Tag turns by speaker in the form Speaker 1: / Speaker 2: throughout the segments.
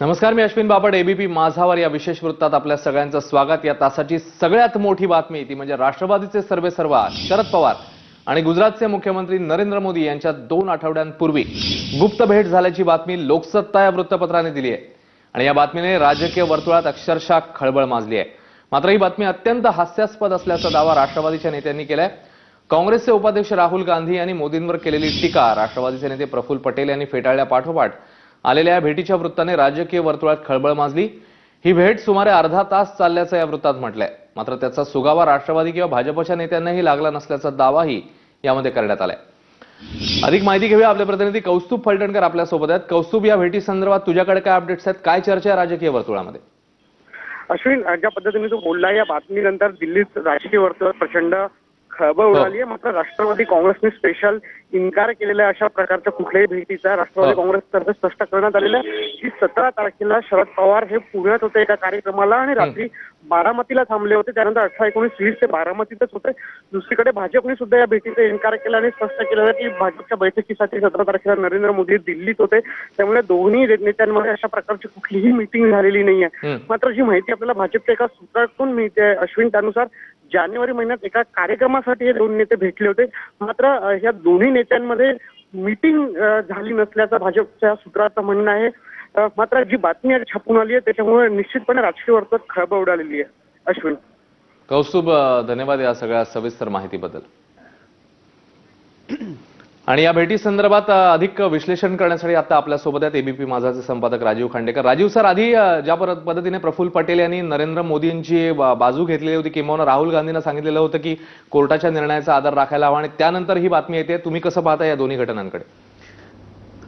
Speaker 1: नमस्कार मी अश्विन बापट एबीपी माझावर या विशेष वृत्तात आपल्या सगळ्यांचं स्वागत. या तासाची सगळ्यात मोठी बातमी ती म्हणजे राष्ट्रवादीचे सर्वे सर्वा शरद पवार आणि गुजरातचे मुख्यमंत्री नरेंद्र मोदी यांच्यात दोन आठवड्यांपूर्वी गुप्त भेट झाल्याची बातमी लोकसत्ता या वृत्तपत्राने दिली आहे. आणि या बातमीने राजकीय वर्तुळात अक्षरशः खळबळ माजली आहे. मात्र ही बातमी अत्यंत हास्यास्पद असल्याचा दावा राष्ट्रवादीच्या नेत्यांनी केलाय. काँग्रेसचे उपाध्यक्ष राहुल गांधी यांनी मोदींवर केलेली टीका राष्ट्रवादीचे नेते प्रफुल्ल पटेल यांनी फेटाळल्या पाठोपाठ आलेल्या या भेटीच्या वृत्ताने राजकीय वर्तुळात खळबळ माजली. ही भेट सुमारे अर्धा तास चालल्याचं या वृत्तात म्हटलंय. मात्र त्याचा सुगावा राष्ट्रवादी किंवा भाजपच्या नेत्यांनाही लागला नसल्याचा दावाही यामध्ये करण्यात आलाय. अधिक माहिती घेऊया आपले प्रतिनिधी कौस्तुभ फलटणकर आपल्यासोबत आहेत. कौस्तुभ या भेटी संदर्भात तुझ्याकडे काय अपडेट्स आहेत? काय चर्चा आहे राजकीय वर्तुळामध्ये?
Speaker 2: अश्विन ज्या पद्धतीने तो बोलला या बातमीनंतर दिल्लीत राजकीय वर्तुळात प्रचंड खळबळ उडाली आहे मात्र राष्ट्रवादी काँग्रेसने स्पेशल इन्कार केलेला आहे अशा प्रकारच्या कुठल्याही भेटीचा राष्ट्रवादी. काँग्रेसतर्फे स्पष्ट करण्यात आलेलं आहे की सतरा तारखेला शरद पवार हे पुण्यात होते एका कार्यक्रमाला आणि रात्री बारामतीला थांबले होते. त्यानंतर अठरा एकोणीस वीस ते बारामतीतच होते. दुसरीकडे भाजपने सुद्धा या भेटीचा इन्कार केला आणि स्पष्ट केलं की भाजपच्या बैठकीसाठी सतरा तारखेला नरेंद्र मोदी दिल्लीत होते. त्यामुळे दोन्ही नेत्यांमध्ये अशा प्रकारची कुठलीही मिटिंग झालेली नाहीये.
Speaker 1: हम्म.
Speaker 2: मात्र जी माहिती आपल्याला भाजपच्या एका सूत्रातून मिळते अश्विन त्यानुसार जानेवारी महिन्यात एका कार्यक्रमासाठी हे दोन नेते भेटले होते. मात्र या दोन्ही नेत्यांमध्ये मीटिंग झाली नसल्याचं भाजपच्या सूत्राचं म्हणणं आहे. मात्र जी बातमी छापून आली आहे त्याच्यामुळे निश्चितपणे राजकीय वर्तुळात खळबळ उडालेली आहे. अश्विन.
Speaker 1: कौस्तुभ धन्यवाद या सगळ्या सविस्तर माहितीबद्दल. आणि या भेटी संदर्भात अधिक विश्लेषण करण्यासाठी आता आपल्यासोबत आहेत एबीपी माझाचे संपादक राजीव खांडेकर. राजीव सर आधी ज्या पद्धतीने प्रफुल्ल पटेल यांनी नरेंद्र मोदींची बाजू घेतलेली होती किंवा राहुल गांधींना सांगितलेलं होतं की कोर्टाच्या निर्णयाचा आदर राखायला हवा आणि त्यानंतर ही बातमी येते. तुम्ही कसं पाहता या दोन्ही घटनांकडे?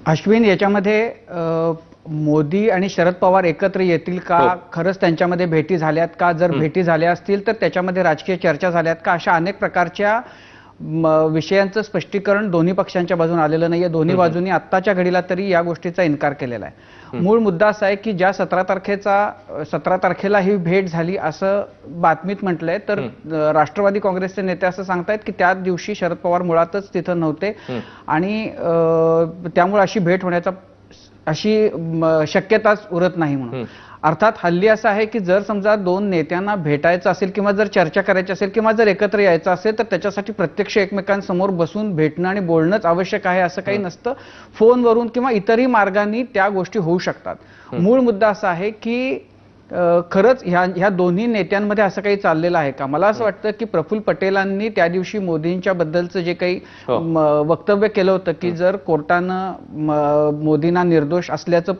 Speaker 3: अश्विन याच्यामध्ये मोदी आणि शरद पवार एकत्र येतील का?
Speaker 1: हो.
Speaker 3: खरंच त्यांच्यामध्ये भेटी झाल्यात का? जर भेटी झाल्या असतील तर त्याच्यामध्ये राजकीय चर्चा झाल्यात का? अशा अनेक प्रकारच्या विषयांचं स्पष्टीकरण दोन्ही पक्षांच्या बाजून आलेलं नाहीये. दोन्ही बाजूंनी आत्ताच्या घडीला तरी या गोष्टीचा इन्कार केलेला आहे. मूळ मुद्दा असा आहे की ज्या सतरा तारखेचा सतरा तारखेला ही भेट झाली असं बातमीत म्हटलंय तर राष्ट्रवादी काँग्रेसचे नेते असं सांगतायत की त्या दिवशी शरद पवार मुळातच तिथं नव्हते. आणि त्यामुळे अशी भेट होण्याचा अशी शक्यताच उरत नाही म्हणून. अर्थात हल्ली असं आहे की जर समजा दोन नेत्यांना भेटायचं असेल किंवा जर चर्चा करायची असेल किंवा जर एकत्र यायचं असेल तर त्याच्यासाठी प्रत्यक्ष एकमेकांसमोर बसून भेटणं आणि बोलणंच आवश्यक आहे असं काही नसतं. फोनवरून किंवा इतरही मार्गांनी त्या गोष्टी होऊ शकतात. मूळ मुद्दा असा आहे की खरंच ह्या ह्या दोन्ही नेत्यांमध्ये असं काही चाललेलं आहे का? मला असं वाटतं की प्रफुल्ल पटेलांनी त्या दिवशी मोदींच्या बद्दलचं जे काही
Speaker 1: हो.
Speaker 3: वक्तव्य केलं होतं की जर कोर्टानं मोदींना निर्दोष असल्याचं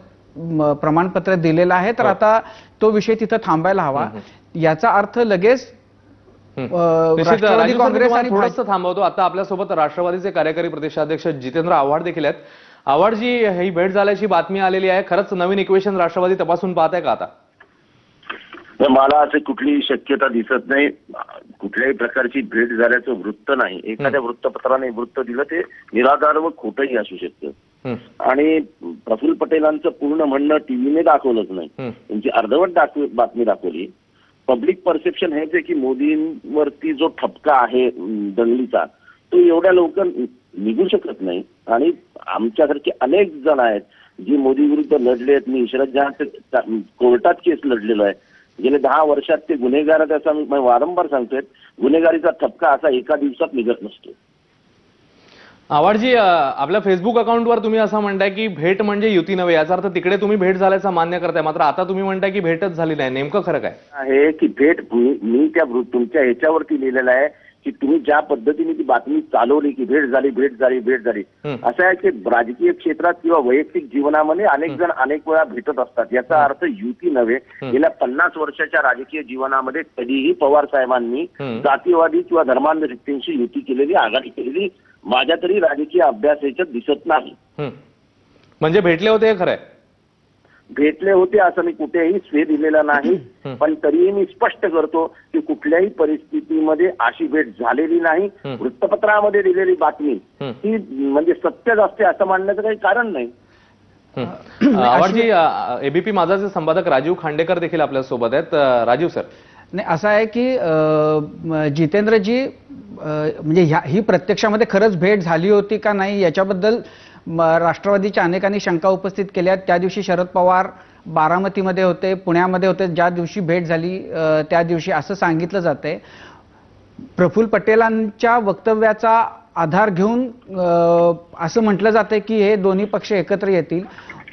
Speaker 3: प्रमाणपत्र दिलेलं आहे तर आता तो विषय तिथं थांबायला हवा. याचा अर्थ लगेच राष्ट्रवादी काँग्रेस
Speaker 1: थोडंसं थांबवतो. आता आपल्यासोबत राष्ट्रवादीचे कार्यकारी प्रदेशाध्यक्ष जितेंद्र आव्हाड देखील आहेत. आव्हाड जी ही भेट झाल्याची बातमी आलेली आहे. खरंच नवीन इक्वेशन राष्ट्रवादी तपासून पाहताय का आता?
Speaker 4: तर मला असं कुठलीही शक्यता दिसत नाही. कुठल्याही प्रकारची भेट झाल्याचं वृत्त नाही. एखाद्या वृत्तपत्राने वृत्त दिलं ते निराधार व खोटंही असू शकतं. आणि प्रफुल्ल पटेलांचं पूर्ण म्हणणं टीव्हीने दाखवलंच नाही. त्यांची अर्धवट दाखव बातमी दाखवली. पब्लिक परसेप्शन हेच आहे की मोदींवरती जो ठपका आहे दंगलीचा तो एवढ्या लवकर निघू शकत नाही. आणि आमच्यासारखे अनेक जण आहेत जी मोदी विरुद्ध लढले आहेत. मी इशरत जहां कोर्टात केस लढलेलो आहे. गेले दहा वर्षात ते गुन्हेगार आहेत असं मी वारंवार सांगतोय गुन्हेगारीचा ठपका असा एका दिवसात निघत नसतो.
Speaker 1: आव्हाडजी अ, आपल्या फेसबुक अकाउंटवर तुम्ही असं म्हणताय की भेट म्हणजे युती नव्हे याचा अर्थ तिकडे तुम्ही भेट झाल्याचा मान्य करताय. मात्र आता तुम्ही म्हणताय की भेटच झाली नाही. नेमकं खरं काय?
Speaker 4: आहे की भेट मी त्या तुमच्या ह्याच्यावरती लिहिलेलं आहे की तुम्ही ज्या पद्धतीने ती बातमी चालवली की भेट झाली भेट झाली भेट झाली. असं आहे की राजकीय क्षेत्रात किंवा वैयक्तिक जीवनामध्ये अनेक जण अनेक वेळा भेटत असतात. याचा अर्थ युती नव्हे. गेल्या पन्नास वर्षाच्या राजकीय जीवनामध्ये कधीही पवार साहेबांनी. जातीवादी किंवा धर्मांध व्यक्तींशी युती केलेली आघाडी केलेली माझ्या तरी राजकीय अभ्यास याच्यात दिसत नाही.
Speaker 1: म्हणजे भेटले होते हे खरंय
Speaker 4: भेटले होते असं मी कुठेही स्वे दिलेला नाही पण तरीही मी स्पष्ट करतो की कुठल्याही परिस्थितीमध्ये अशी भेट झालेली नाही. वृत्तपत्रामध्ये दिलेली बातमी
Speaker 1: हं.
Speaker 4: म्हणजे सत्यच असते असं मानण्याचं काही कारण नाही
Speaker 1: हम्म. आव्हाडजी एबीपी माझाचे संपादक राजीव खांडेकर देखील आपल्यासोबत आहेत राजीव सर
Speaker 3: नाही असं आहे की जितेंद्रजी म्हणजे ह्या ही प्रत्यक्षामध्ये खरंच भेट झाली होती का नाही याच्याबद्दल म, राष्ट्रवादीच्या अनेकांनी शंका उपस्थित केल्या. त्या दिवशी शरद पवार बारामतीमध्ये होते पुण्यामध्ये होते. ज्या दिवशी भेट झाली त्या दिवशी असं सांगितलं जातंय. प्रफुल्ल पटेलांच्या वक्तव्याचा आधार घेऊन असं म्हटलं जातंय की हे दोन्ही पक्ष एकत्र येतील.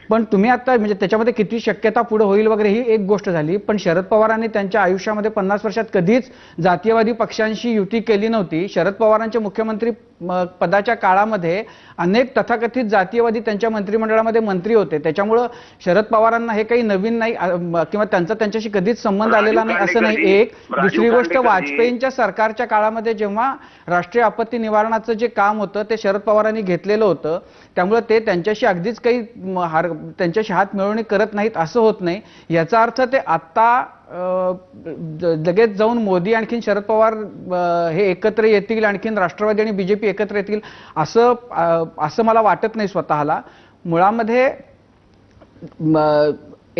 Speaker 3: पण तुम्ही आता म्हणजे त्याच्यामध्ये किती शक्यता पुढे होईल वगैरे ही एक गोष्ट झाली. पण शरद पवारांनी त्यांच्या आयुष्यामध्ये पन्नास वर्षात कधीच जातीयवादी पक्षांशी युती केली नव्हती. शरद पवारांचे मुख्यमंत्री म, पदाच्या काळामध्ये अनेक तथाकथित जातीयवादी त्यांच्या मंत्रिमंडळामध्ये मंत्री होते. त्याच्यामुळं शरद पवारांना हे काही नवीन नाही किंवा त्यांचा त्यांच्याशी कधीच संबंध आलेला नाही असं नाही. एक दुसरी गोष्ट. वाजपेयींच्या सरकारच्या काळामध्ये जेव्हा राष्ट्रीय आपत्ती निवारणाचं जे काम होतं ते शरद पवारांनी घेतलेलं होतं. त्यामुळे ते त्यांच्याशी अगदीच काही हार त्यांच्याशी हात मिळवणी करत नाहीत असं होत नाही. याचा अर्थ ते आत्ता लगेच जाऊन मोदी आणखीन शरद पवार हे एकत्र येतील आणखीन राष्ट्रवादी आणि बीजेपी एकत्र येतील असं असं मला वाटत नाही स्वतःला. मुळामध्ये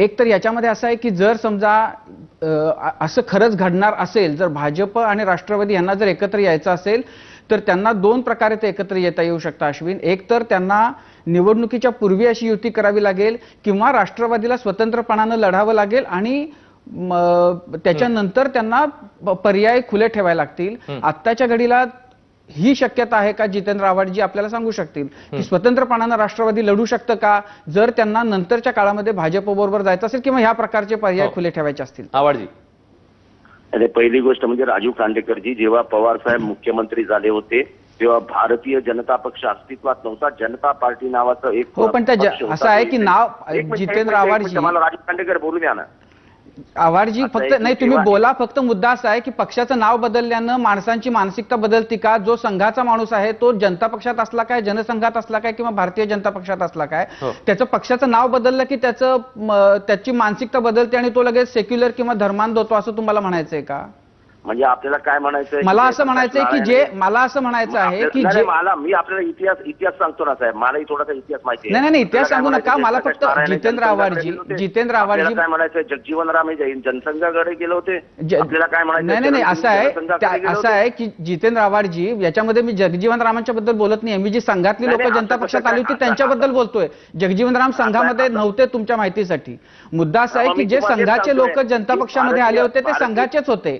Speaker 3: एक तर याच्यामध्ये असं आहे की जर समजा असं खरंच घडणार असेल जर भाजप आणि राष्ट्रवादी यांना जर एकत्र यायचं असेल तर त्यांना दोन प्रकारे ते एकत्र येता येऊ शकतं अश्विन. एक तर त्यांना निवडणुकीच्या पूर्वी अशी युती करावी लागेल किंवा राष्ट्रवादीला स्वतंत्रपणानं लढावं लागेल आणि त्याच्यानंतर त्यांना पर्याय खुले ठेवायला लागतील. आत्ताच्या घडीला ही शक्यता आहे का? जितेंद्र आव्हाडजी आपल्याला सांगू शकतील. की स्वतंत्रपणानं राष्ट्रवादी लढू शकतं का? जर त्यांना नंतरच्या काळामध्ये भाजप बरोबर जायचं असेल किंवा ह्या प्रकारचे पर्याय
Speaker 1: हो.
Speaker 3: खुले ठेवायचे असतील.
Speaker 1: आवाडजी
Speaker 4: अरे पहिली गोष्ट म्हणजे राजीव खांडेकरजी जेव्हा पवार साहेब मुख्यमंत्री झाले होते तेव्हा भारतीय जनता पक्ष अस्तित्वात नव्हता. जनता पार्टी नावाचं एक
Speaker 3: हो, पण त्या. असं आहे की नाव जितेंद्र आव्हाडजी-
Speaker 4: मला राजीव खांडेकर बोलू द्या ना.
Speaker 3: आव्हाडजी फक्त नाही तुम्ही बोला फक्त मुद्दा असा आहे की पक्षाचं नाव बदलल्यानं माणसांची मानसिकता बदलती का जो संघाचा माणूस आहे तो जनता पक्षात असला काय जनसंघात असला काय किंवा भारतीय जनता पक्षात असला काय
Speaker 1: हो.
Speaker 3: त्याचं पक्षाचं नाव बदललं की त्याचं त्याची मानसिकता बदलते आणि तो लगेच सेक्युलर किंवा धर्मांध होतो असं तुम्हाला म्हणायचंय का
Speaker 4: म्हणजे आपल्याला काय म्हणायचंय की
Speaker 3: मला असं म्हणायचंय की जे मला असं म्हणायचं आहे की जे
Speaker 4: मला मी आपल्याला इतिहास इतिहास सांगतो ना साहेब मलाही थोडासा इतिहास माहिती
Speaker 3: नाही, नाही, इतिहास सांगू नका.
Speaker 4: म्हणायचं,
Speaker 3: मला फक्त जितेंद्र आव्हाडजी-. जितेंद्र आव्हाडजी-
Speaker 4: काय म्हणायचं जगजीवनराम हे जैन- जनसंघाकडे गेले होते आपल्याला काय म्हणायचं
Speaker 3: नाही नाही असं आहे असं. आहे की जितेंद्र आव्हाडजी याच्यामध्ये मी जगजीवन रामांच्या बद्दल बोलत नाही मी जी संघातली लोक जनता पक्षात आली होती? त्यांच्याबद्दल बोलतोय जगजीवन राम संघामध्ये नव्हते तुमच्या माहितीसाठी मुद्दा असा आहे की जे संघाचे लोक. जनता पक्षामध्ये आले होते ते संघाचेच होते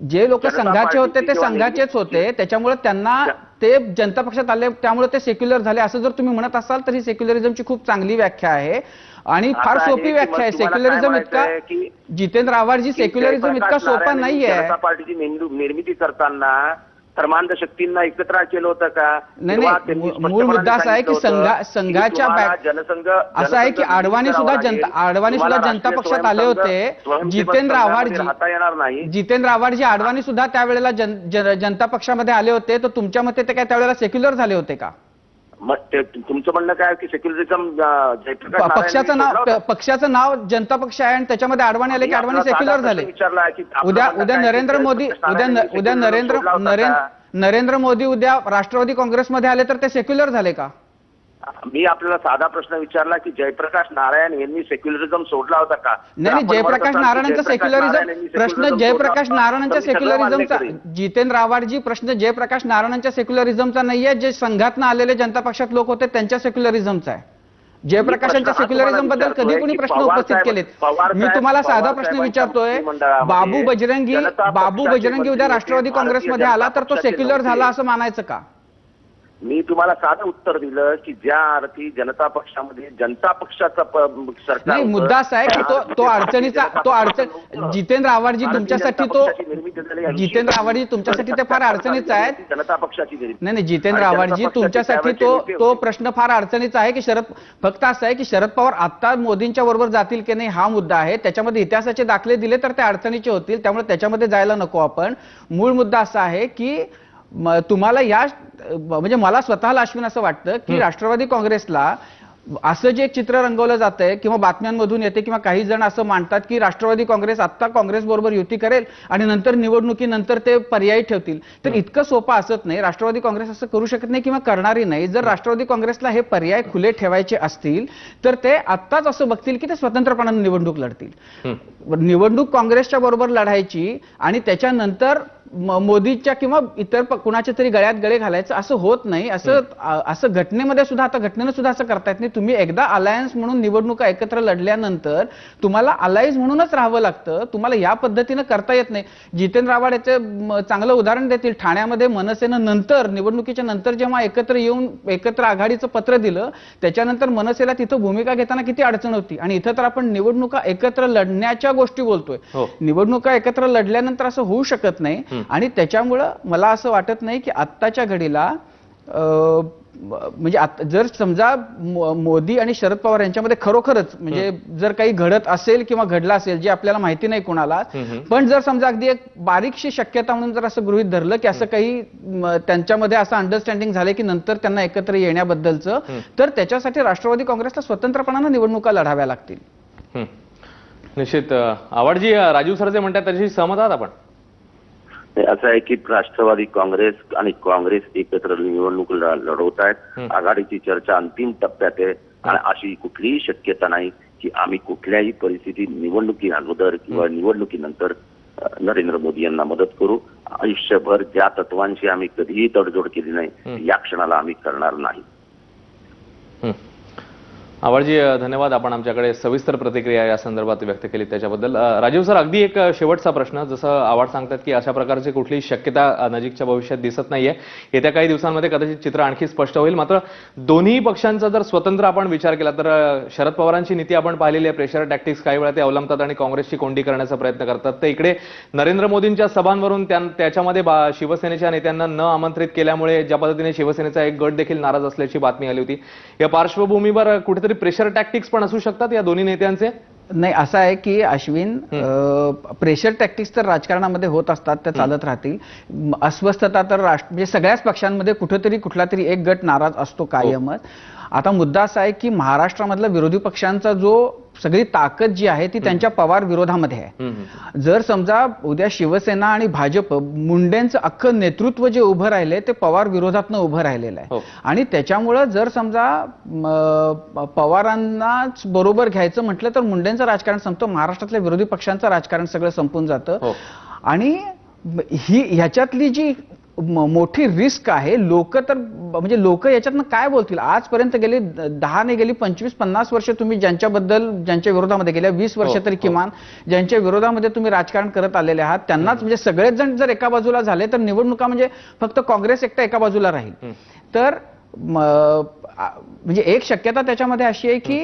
Speaker 3: जे लोक संघाचे होते ते संघाचेच होते. त्याच्यामुळे त्यांना ते जनता पक्षात आले त्यामुळे ते सेक्युलर झाले. असं जर तुम्ही म्हणत असाल तर ही सेक्युलरिझमची खूप चांगली व्याख्या आहे. आणि फार सोपी व्याख्या आहे. सेक्युलरिझम इतका जितेंद्र आव्हाडजी
Speaker 4: की
Speaker 3: सेक्युलरिझम इतका सोपा नाहीये.
Speaker 4: पार्टीची निर्मिती करताना धर्मांध शक्तींना एकत्र केलं होतं का?
Speaker 3: नाही, मूळ- मुद्दा असा आहे की संघाच्या
Speaker 4: जनसंघ
Speaker 3: असं आहे की आडवाणी सुद्धा जनता. आडवाणी सुद्धा जनता पक्षात आले होते. जितेंद्र आव्हाडजी
Speaker 4: येणार नाही.
Speaker 3: जितेंद्र आव्हाडजी आडवाणी सुद्धा त्यावेळेला जन- जन- जनता पक्षामध्ये आले होते तर तुमच्या मते ते काय त्यावेळेला सेक्युलर झाले होते का?
Speaker 4: मग ते- तुमचं म्हणणं काय की सेक्युलरिझम
Speaker 3: प- पक्षाचं नाव? प- पक्षाचं नाव जनता पक्ष आहे आणि त्याच्यामध्ये आडवाणी आले की आडवाणी सेक्युलर झाले
Speaker 4: विचारला की आपलं
Speaker 3: उद्या
Speaker 4: म्हणणं
Speaker 3: उद्या
Speaker 4: काय आहे की
Speaker 3: नरेंद्र मोदी
Speaker 4: जयप्रकाश
Speaker 3: उद्या
Speaker 4: नारायण
Speaker 3: उद्या नरेंद्र
Speaker 4: सोडला होता
Speaker 3: नरेंद्र
Speaker 4: का?
Speaker 3: नरेंद्र मोदी उद्या राष्ट्रवादी काँग्रेसमध्ये आले तर ते सेक्युलर झाले का
Speaker 4: मी आपल्याला साधा प्रश्न विचारला की जयप्रकाश नारायण यांनी सेक्युलरिझम सोडला होता का?
Speaker 3: नाही जयप्रकाश नारायणांचं सेक्युलरिझम प्रश्न जयप्रकाश नारायणांच्या सेक्युलरिझमचा. जितेंद्र आव्हाडजी प्रश्न जयप्रकाश नारायणांच्या सेक्युलरिझमचा नाहीये जे संघातनं आलेले जनता पक्षात लोक होते त्यांच्या सेक्युलरिझमचा आहे. जयप्रकाशांच्या सेक्युलरिझमबद्दल कधी कोणी प्रश्न उपस्थित केलेत? मी तुम्हाला साधा प्रश्न विचारतोय. बाबू बजरंगी बाबू बजरंगी उद्या राष्ट्रवादी काँग्रेसमध्ये आला तर तो सेक्युलर झाला. असं मानायचं का?
Speaker 4: मी तुम्हाला साधं उत्तर दिलं की ज्या अर्थी जनता पक्षामध्ये जनता पक्षाचा सरकार
Speaker 3: नाही मुद्दा असा आहे की तो तो अडचणीचा तो अडचण. जितेंद्र आव्हाडजी तुमच्यासाठी तो. जितेंद्र आव्हाडजी तुमच्यासाठी ते फार अडचणीचं आहे
Speaker 4: जनता पक्षाची निर्मिती
Speaker 3: नाही नाही जितेंद्र आव्हाडजी तुमच्यासाठी तो तो. प्रश्न फार अडचणीचा आहे की शरद फक्त असं आहे की शरद पवार आता मोदींच्या बरोबर जातील की नाही हा मुद्दा आहे त्याच्यामध्ये इतिहासाचे दाखले दिले तर ते अडचणीचे होतील त्यामुळे त्याच्यामध्ये जायला नको आपण मूळ मुद्दा असा आहे की तुम्हाला या म्हणजे मला स्वतःला अश्विन असं वाटतं की राष्ट्रवादी काँग्रेसला असं जे चित्र रंगवलं जातंय किंवा बातम्यांमधून येते किंवा काही जण असं मांडतात की राष्ट्रवादी काँग्रेस आत्ता काँग्रेस बरोबर युती करेल आणि नंतर निवडणुकीनंतर ते पर्यायी ठेवतील. तर इतकं सोपं असत नाही. राष्ट्रवादी काँग्रेस असं करू शकत नाही किंवा करणारही नाही. जर राष्ट्रवादी काँग्रेसला हे पर्याय खुले ठेवायचे असतील तर ते आत्ताच असं बघतील की ते स्वतंत्रपणाने निवडणूक लढतील. निवडणूक काँग्रेसच्या बरोबर लढायची आणि त्याच्यानंतर मोदीच्या किंवा इतर कुणाच्या तरी गळ्यात गळे घालायचं असं होत नाही. असं असं घटनेमध्ये सुद्धा आता घटनेनं सुद्धा असं करता येत नाही. तुम्ही एकदा अलायन्स म्हणून निवडणुका एकत्र लढल्यानंतर तुम्हाला अलायन्स म्हणूनच राहावं लागतं. तुम्हाला या पद्धतीनं करता येत नाही. जितेंद्र आव्हाड याचं चांगलं उदाहरण देतील. ठाण्यामध्ये मनसेनं नंतर निवडणुकीच्या नंतर जेव्हा एकत्र येऊन एकत्र आघाडीचं पत्र दिलं त्याच्यानंतर मनसेला तिथं भूमिका घेताना किती अडचण होती? आणि इथं तर आपण निवडणुका एकत्र लढण्याच्या गोष्टी बोलतोय.
Speaker 1: हो.
Speaker 3: निवडणुका एकत्र लढल्यानंतर असं होऊ शकत नाही. आणि त्याच्यामुळं मला असं वाटत नाही की आत्ताच्या घडीला म्हणजे जर समजा मोदी आणि शरद पवार यांच्यामध्ये खरोखरच म्हणजे जर काही घडत असेल किंवा घडलं असेल जे आपल्याला माहिती नाही कुणाला पण जर समजा अगदी एक बारीकशी शक्यता म्हणून जर असं गृहित धरलं की असं काही त्यांच्यामध्ये असं अंडरस्टँडिंग झालं की नंतर त्यांना एकत्र येण्याबद्दलचं तर त्याच्यासाठी राष्ट्रवादी काँग्रेसला स्वतंत्रपणानं निवडणुका लढाव्या लागतील.
Speaker 1: निश्चित आवडजी राजीव सर जे म्हणतात त्याच्याशी सहमत आहात आपण?
Speaker 4: असं आहे की राष्ट्रवादी काँग्रेस आणि काँग्रेस एकत्र निवडणूक लढवत आहेत. आघाडीची चर्चा अंतिम टप्प्यात आहे. आणि अशी कुठलीही शक्यता नाही की आम्ही कुठल्याही परिस्थितीत निवडणुकी अगोदर किंवा निवडणुकीनंतर नरेंद्र मोदी यांना मदत करू. आयुष्यभर ज्या तत्वांशी आम्ही कधीही तडजोड केली नाही या क्षणाला आम्ही करणार नाही.
Speaker 1: आवडजी धन्यवाद. आपण आमच्याकडे सविस्तर प्रतिक्रिया या संदर्भात व्यक्त केली त्याच्याबद्दल. राजीव सर अगदी एक शेवटचा प्रश्न. जसं आव्हाड सांगतात की अशा प्रकारची कुठलीही शक्यता नजीकच्या भविष्यात दिसत नाहीये. येत्या काही दिवसांमध्ये कदाचित चित्र आणखी स्पष्ट होईल. मात्र दोन्ही पक्षांचा जर स्वतंत्र आपण विचार केला तर शरद पवारांची नीती आपण पाहिलेली आहे. प्रेशर टॅक्टिक्स काही वेळा ते अवलंबतात आणि काँग्रेसची कोंडी करण्याचा प्रयत्न करतात. तर इकडे नरेंद्र मोदींच्या सभांवरून त्यां- त्याच्यामध्ये बा- शिवसेनेच्या नेत्यांना न आमंत्रित केल्यामुळे ज्या पद्धतीने शिवसेनेचा एक गट देखील नाराज असल्याची बातमी आली होती. या पार्श्वभूमीवर कुठेतरी प्रेशर टॅक्टिक्स पण असू शकतात या दोन्ही नेत्यांचे?
Speaker 3: नाही असं आहे की अश्विन प्रेशर टॅक्टिक्स तर राजकारणामध्ये होत असतात त्या चालत राहतील. अस्वस्थता तर राष्ट्र म्हणजे सगळ्याच पक्षांमध्ये कुठेतरी कुठला तरी एक गट नाराज असतो कायमच. आता मुद्दा असा आहे की महाराष्ट्रामधला विरोधी पक्षांचा जो सगळी ताकद जी आहे ती त्यांच्या पवार विरोधामध्ये आहे
Speaker 1: हं, हं.
Speaker 3: जर समजा उद्या शिवसेना आणि भाजप मुंडेंचं अख्खं नेतृत्व जे उभं राहिले ते पवार विरोधातनं उभं राहिलेलं
Speaker 1: हो.
Speaker 3: आहे आणि त्याच्यामुळं जर समजा पवारांनाच बरोबर घ्यायचं म्हटलं तर मुंडेंचं राजकारण संपतं महाराष्ट्रातल्या विरोधी पक्षांचं राजकारण सगळं संपून जातं
Speaker 1: हो.
Speaker 3: आणि ही ह्याच्यातली जी मोठी रिस्क आहे. लोक तर म्हणजे लोक याच्यातनं काय बोलतील? आजपर्यंत गेली दहा नाही गेली पंचवीस पन्नास वर्ष तुम्ही ज्यांच्याबद्दल ज्यांच्या विरोधामध्ये गेल्या वीस वर्ष
Speaker 1: हो,
Speaker 3: तरी
Speaker 1: हो.
Speaker 3: किमान ज्यांच्या विरोधामध्ये तुम्ही राजकारण करत आलेले आहात त्यांनाच म्हणजे सगळेच जण जर एका बाजूला झाले तर निवडणुका म्हणजे फक्त काँग्रेस एकटा एका बाजूला राहील. तर म्हणजे एक शक्यता त्याच्यामध्ये अशी आहे की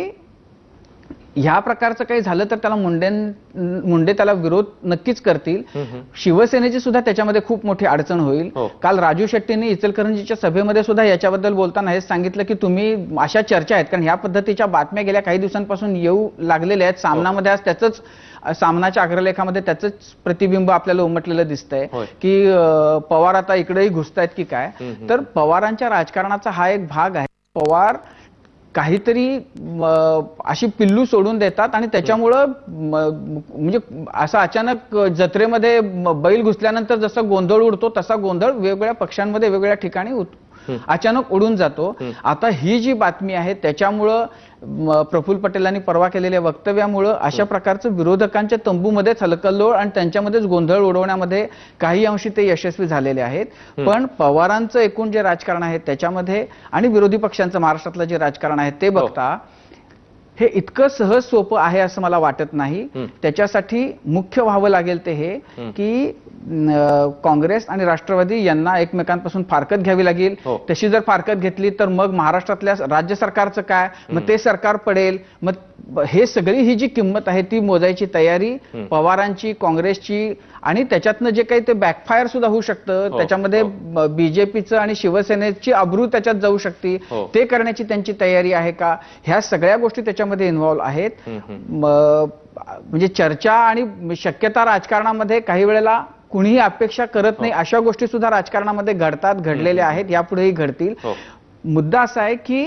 Speaker 3: ह्या प्रकारचं काही झालं तर त्याला मुंडे मुंडे त्याला विरोध नक्कीच करतील. शिवसेनेची सुद्धा त्याच्यामध्ये खूप मोठी अडचण होईल.
Speaker 1: हो.
Speaker 3: काल राजू शेट्टींनी इचलकरंजीच्या सभेमध्ये सुद्धा याच्याबद्दल बोलताना हेच सांगितलं की तुम्ही अशा चर्चा आहेत. कारण ह्या पद्धतीच्या बातम्या गेल्या काही दिवसांपासून येऊ लागलेल्या आहेत. सामनामध्ये आज त्याचंच सामनाच्या अग्रलेखामध्ये त्याचंच प्रतिबिंब आपल्याला उमटलेलं दिसतंय. की पवार आता इकडेही घुसतायत की काय. तर पवारांच्या राजकारणाचा हा एक भाग आहे. पवार काहीतरी अशी पिल्लू सोडून देतात आणि त्याच्यामुळं म्हणजे असं अचानक जत्रेमध्ये बैल घुसल्यानंतर जसा गोंधळ उडतो तसा गोंधळ वेगवेगळ्या पक्षांमध्ये वेगवेगळ्या ठिकाणी अचानक उडून जातो. आता ही जी बातमी आहे त्याच्यामुळं प्रफुल्ल पटेलांनी परवा केलेल्या वक्तव्यामुळं अशा प्रकारचं विरोधकांच्या तंबूमध्येच हलकल्लोळ आणि त्यांच्यामध्येच गोंधळ उडवण्यामध्ये काही अंशी ते यशस्वी झालेले आहेत. पण पवारांचं एकूण जे राजकारण आहे त्याच्यामध्ये आणि विरोधी पक्षांचं महाराष्ट्रातलं जे राजकारण आहे ते बघता हे इतकं सहज सोपं आहे असं मला वाटत नाही. त्याच्यासाठी मुख्य व्हावं लागेल ते हे की काँग्रेस आणि राष्ट्रवादी यांना एकमेकांपासून फारकत घ्यावी लागेल.
Speaker 1: हो.
Speaker 3: तशी जर फारकत घेतली तर मग महाराष्ट्रातल्या राज्य सरकारचं काय? मग ते सरकार पडेल. मग हे सगळी ही जी किंमत आहे ती मोजायची तयारी पवारांची काँग्रेसची आणि त्याच्यातनं जे काही ते बॅकफायर सुद्धा होऊ शकतं.
Speaker 1: हो,
Speaker 3: त्याच्यामध्ये
Speaker 1: हो.
Speaker 3: बीजेपीचं आणि शिवसेनेची अब्रू त्याच्यात जाऊ शकते.
Speaker 1: हो.
Speaker 3: ते करण्याची त्यांची तयारी आहे का? ह्या सगळ्या गोष्टी त्याच्यामध्ये इन्व्हॉल्व आहेत. म्हणजे चर्चा आणि शक्यता राजकारणामध्ये काही वेळेला कुणीही अपेक्षा करत नाही अशा गोष्टी सुद्धा राजकारणामध्ये घडतात घडलेल्या आहेत यापुढेही घडतील.
Speaker 1: हो.
Speaker 3: मुद्दा असा आहे की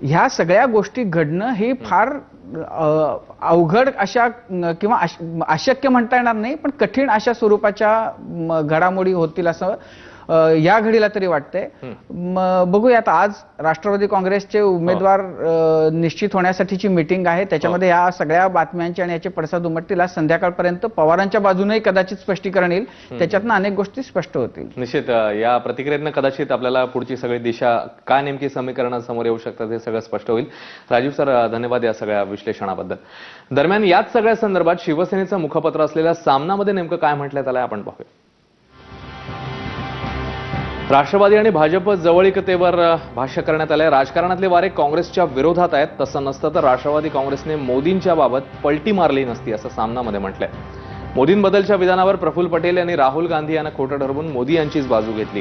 Speaker 3: ह्या सगळ्या गोष्टी घडणं ही फार अवघड अशा किंवा अश- अशक्य म्हणता येणार नाही पण कठीण अशा स्वरूपाच्या घडामोडी होतील असं या घडीला तरी वाटतंय. बघूयात आज राष्ट्रवादी काँग्रेसचे उमेदवार अ, निश्चित होण्यासाठीची मिटिंग आहे. त्याच्यामध्ये या सगळ्या बातम्यांचे आणि याचे पडसाद उमटतील. आज संध्याकाळपर्यंत पवारांच्या बाजूनही कदाचित स्पष्टीकरण येईल. त्याच्यातनं अनेक गोष्टी स्पष्ट होतील.
Speaker 1: निश्चित या प्रतिक्रियेनं कदाचित आपल्याला पुढची सगळी दिशा काय नेमकी समीकरणं समोर येऊ शकतात हे सगळं स्पष्ट होईल. राजीव सर धन्यवाद या सगळ्या विश्लेषणाबद्दल. दरम्यान याच सगळ्या संदर्भात शिवसेनेचं मुखपत्र असलेल्या सामनामध्ये नेमकं काय म्हटलं त्याला आपण पाहूया राष्ट्रवादी आणि भाजप जवळीकतेवर भाष्य करण्यात आलंय. राजकारणातले वारे काँग्रेसच्या विरोधात आहेत. तसं नसतं तर राष्ट्रवादी काँग्रेसने मोदींच्या बाबत पलटी मारली नसती असं सामनामध्ये म्हटलंय. मोदींबद्दलच्या विधानावर प्रफुल्ल पटेल यांनी राहुल गांधी यांना खोटं ठरवून मोदी यांचीच बाजू घेतली.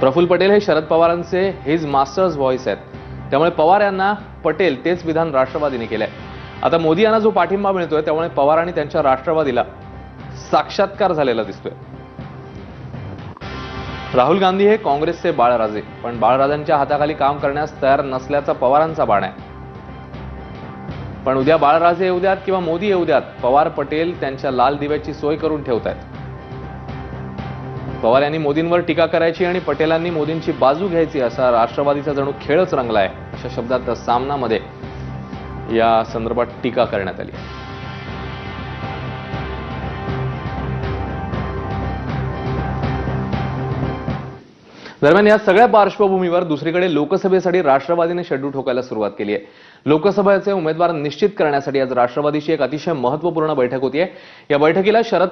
Speaker 1: प्रफुल्ल पटेल हे शरद पवारांचे हिज मास्टर्स व्हॉइस आहेत. त्यामुळे पवार यांना पटेल तेच विधान राष्ट्रवादीने केलंय. आता मोदी यांना जो पाठिंबा मिळतोय त्यामुळे पवार आणि त्यांच्या राष्ट्रवादीला साक्षात्कार झालेला दिसतोय. राहुल गांधी हे काँग्रेसचे बाळराजे पण बाळराजांच्या हाताखाली काम करण्यास तयार नसल्याचा पवारांचा बाण आहे. पण उद्या बाळराजे येऊ द्यात किंवा मोदी येऊ द्यात पवार पटेल त्यांच्या लाल दिव्याची सोय करून ठेवत आहेत पवार यांनी मोदींवर टीका करायची आणि पटेलांनी मोदींची बाजू घ्यायची असा राष्ट्रवादीचा जणू खेळच रंगलाय अशा शब्दात सामनामध्ये या संदर्भात टीका करण्यात आली दरम्यान या सगळ्या पार्श्वभूमीवर दुसरीकडे लोकसभेसाठी राष्ट्रवादीने शेड्यू ठोकायला सुरुवात केली आहे. लोकसभेचे उमेदवार निश्चित करण्यासाठी आज राष्ट्रवादीची एक अतिशय महत्त्वपूर्ण बैठक होतीये. या बैठकीला शरद